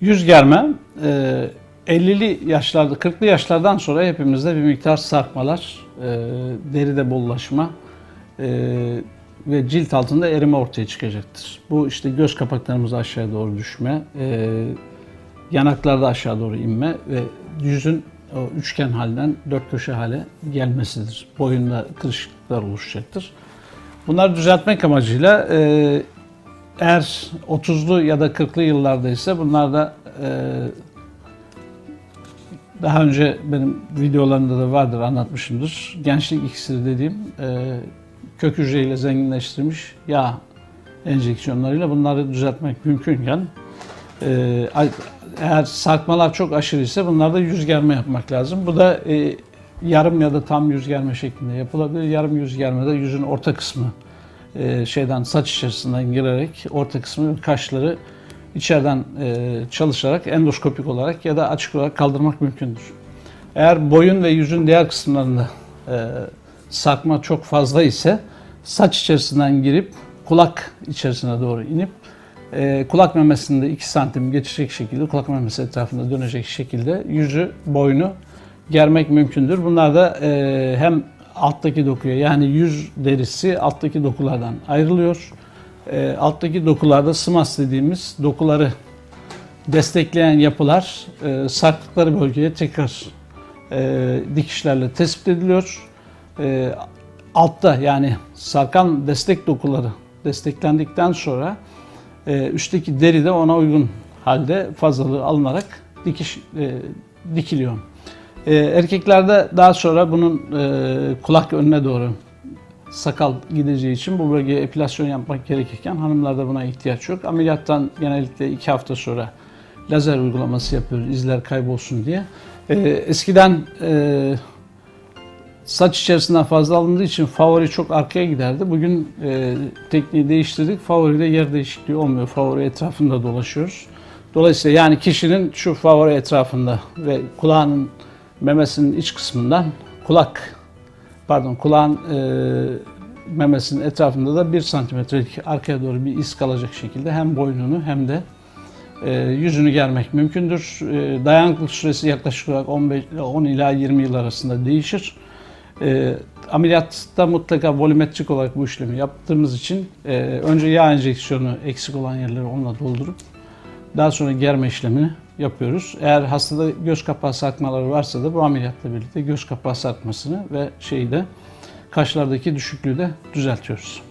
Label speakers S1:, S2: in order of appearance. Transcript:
S1: Yüz germe e, 50'li yaşlarda, 40'lı yaşlardan sonra hepimizde bir miktar sarkmalar, e, deride bollaşma e, ve cilt altında erime ortaya çıkacaktır. Bu işte göz kapaklarımız aşağı doğru düşme, e, yanaklarda aşağı doğru inme ve yüzün o üçgen halden dört köşe hale gelmesidir. Boyunda kırışıklıklar oluşacaktır. Bunları düzeltmek amacıyla e, eğer 30'lu ya da 40'lı yıllarda ise bunlar da e, daha önce benim videolarımda da vardır anlatmışımdır. Gençlik iksiri dediğim e, kök hücreyle zenginleştirilmiş yağ enjeksiyonlarıyla bunları düzeltmek mümkünken e, eğer sarkmalar çok aşırı ise bunlarda yüz germe yapmak lazım. Bu da e, yarım ya da tam yüz germe şeklinde yapılabilir. Yarım yüz germede yüzün orta kısmı e, şeyden saç içerisinden girerek orta kısmı kaşları içeriden e, çalışarak endoskopik olarak ya da açık olarak kaldırmak mümkündür. Eğer boyun ve yüzün diğer kısımlarında e, sarkma çok fazla ise saç içerisinden girip kulak içerisine doğru inip e, kulak memesinde 2 santim geçecek şekilde kulak memesi etrafında dönecek şekilde yüzü boynu germek mümkündür. Bunlar da hem alttaki dokuya yani yüz derisi alttaki dokulardan ayrılıyor. E, alttaki dokularda sımas dediğimiz dokuları destekleyen yapılar e, sarktıkları bölgeye tekrar e, dikişlerle tespit ediliyor. E, altta yani sarkan destek dokuları desteklendikten sonra e, üstteki deri de ona uygun halde fazlalığı alınarak dikiş e, dikiliyor. E, erkeklerde daha sonra bunun e, kulak önüne doğru sakal gideceği için bu bölgeye epilasyon yapmak gerekirken hanımlarda buna ihtiyaç yok. Ameliyattan genellikle iki hafta sonra lazer uygulaması yapıyoruz izler kaybolsun diye. E, eskiden e, saç içerisinden fazla alındığı için favori çok arkaya giderdi. Bugün e, tekniği değiştirdik. Favoride yer değişikliği olmuyor. Favori etrafında dolaşıyoruz. Dolayısıyla yani kişinin şu favori etrafında ve kulağının memesinin iç kısmından kulak pardon kulağın e, memesinin etrafında da 1 santimetrelik arkaya doğru bir iz kalacak şekilde hem boynunu hem de e, yüzünü germek mümkündür. E, dayanıklık süresi yaklaşık olarak 15, 10 ila 20 yıl arasında değişir. E, ameliyatta mutlaka volümetrik olarak bu işlemi yaptığımız için e, önce yağ enjeksiyonu eksik olan yerleri onunla doldurup daha sonra germe işlemini yapıyoruz. Eğer hastada göz kapağı sarkmaları varsa da bu ameliyatla birlikte göz kapağı sarkmasını ve şeyi de kaşlardaki düşüklüğü de düzeltiyoruz.